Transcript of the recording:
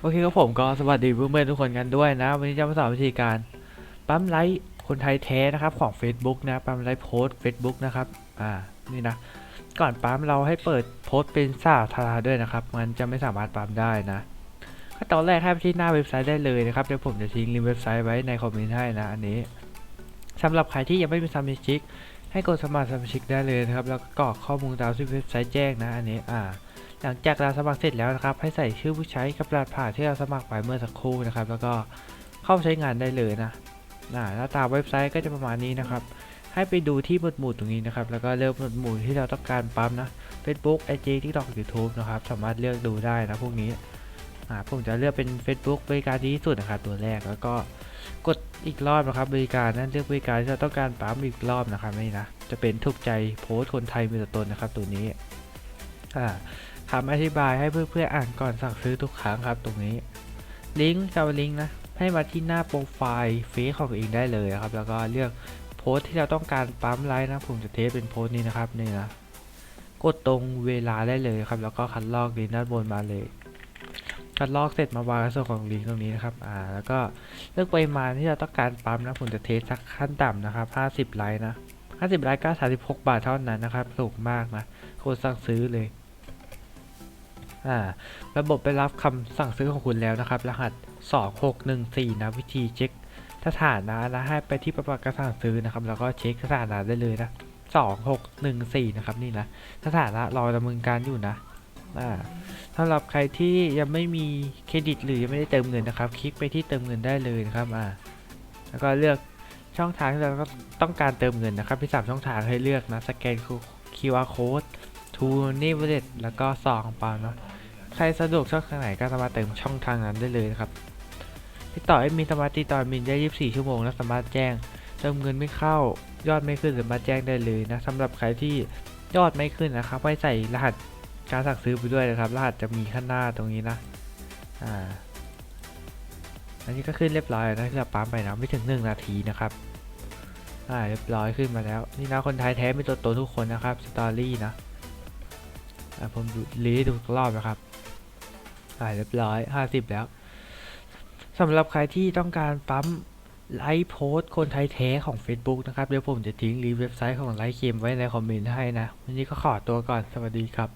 โอเคครับผมก็สวัสดีเพื่อนๆทุกคนกันด้วยนะ วันนี้จะมาสอนวิธีการปั๊มไลค์คนไทยแท้นะครับของ Facebook นะปั๊มไลค์โพสต์ Facebook นะครับอ่านี่นะ ก่อนปั๊มเราให้เปิดโพสต์เป็นสาธารณะด้วยนะครับ มันจะไม่สามารถปั๊มได้นะขั้นตอนแรกให้ไปที่หน้าเว็บไซต์ได้เลยนะครับเดี๋ยวผมจะทิ้งลิงก์เว็บไซต์ไว้ในคอมเมนต์ให้นะอันนี้สำหรับใครที่ยังไม่มีสมาชิกให้กดสมัครสมาชิกได้เลยนะครับ แล้วก็กรอกข้อมูลตามที่เว็บไซต์แจ้งนะอันนี้อ่า หลังจากเราสมัครเสร็จแล้วนะครับ ให้ใส่ชื่อผู้ใช้กับรหัสผ่านที่เราสมัครไปเมื่อสักครู่นะครับ แล้วก็เข้าใช้งานได้เลยนะหน้าตาเว็บไซต์ก็จะประมาณนี้นะครับ ให้ไปดูที่หมวดหมู่ตรงนี้นะครับ แล้วก็เลือกหมวดหมู่ที่เราต้องการปั๊มนะ Facebook IG TikTok YouTube นะครับ สามารถเลือกดูได้นะพวกนี้ผมจะเลือกเป็น Facebook บริการดีที่สุดนะครับตัวแรกแล้วก็กดอีกรอบนะครับ บริการนั้นเลือกบริการที่เราต้องการปั๊มอีกรอบนะครับนี่นะจะเป็นถูกใจโพสต์คนไทยมีตัวตนนะครับตัวนี้อ่า คำอธิบายให้เพื่อนๆอ่านก่อนสั่งซื้อทุกครั้งครับตรงนี้ ลิงก์จะเอาลิงก์นะ ให้มาที่หน้าโปรไฟล์เฟซของเองได้เลยครับ แล้วก็เลือกโพสต์ที่เราต้องการปั๊มไลค์นะ ผมจะเทสเป็นโพสต์นี้นะครับนี่นะ กดตรงเวลาได้เลยครับ แล้วก็คัดลอกลิงก์ด้านบนมาเลยคัดลอกเสร็จมาวางในส่วนของลิงก์ตรงนี้นะครับ อ่า แล้วก็เลือกปริมาณที่เราต้องการปั๊มนะ ผมจะเทสสักขั้นต่ำนะครับ 50 ไลค์นะ 50 ไลค์ก็36 บาทเท่านั้นนะครับ ถูกมากนะ โคตรสั่งซื้อเลย อ่าระบบไปรับคำสั่งซื้อของคุณแล้วนะครับ รหัส 2614 นะวิธีเช็คสถานะนะให้ไปที่ประวัติการสั่งซื้อนะครับ แล้วก็เช็คสถานะได้เลยนะ2614 นะครับนี่นะสถานะรอดำเนินการอยู่นะอ่าสำหรับใครที่ยังไม่มีเครดิตหรือยังไม่ได้เติมเงินนะครับ คลิกไปที่เติมเงินได้เลยนะครับอ่าแล้วก็เลือกช่องทางที่เราต้องการเติมเงินนะครับ ที่สามช่องทางให้เลือกนะสแกน QR code ทูนี่เวลแล้วก็ซองเปล่าเนาะ ใครสะดวกช่องทางไหนก็สามารถเติมช่องทางนั้นได้เลยนะครับติดต่อให้มีสามารถติดต่อมินได้ 24 ชั่วโมงและสามารถแจ้งเติมเงินไม่เข้ายอดไม่ขึ้นสามารถแจ้งได้เลยนะสำหรับใครที่ยอดไม่ขึ้นนะครับให้ใส่รหัสการสั่งซื้อไปด้วยนะครับ รหัสจะมีข้างหน้าตรงนี้นะอ่าอันนี้ก็ขึ้นเรียบร้อยนะที่เราปั๊มไปนะไม่ถึง 1 นาทีนะครับอ่าเรียบร้อยขึ้นมาแล้ว นี่นะคนไทยแท้มีตัวตนทุกคนนะครับสตอรี่นะอะผมรีดูกรอบนะครับ อ่าเรียบร้อยห้าสิบแล้วสำหรับใครที่ต้องการปั๊มไลฟ์โพสต์คนไทยแท้ของ Facebook นะครับ เดี๋ยวผมจะทิ้งลิงเว็บไซต์ของไลฟ์เคมไว้ในคอมเมนต์ให้นะ วันนี้ก็ขอตัวก่อน สวัสดีครับ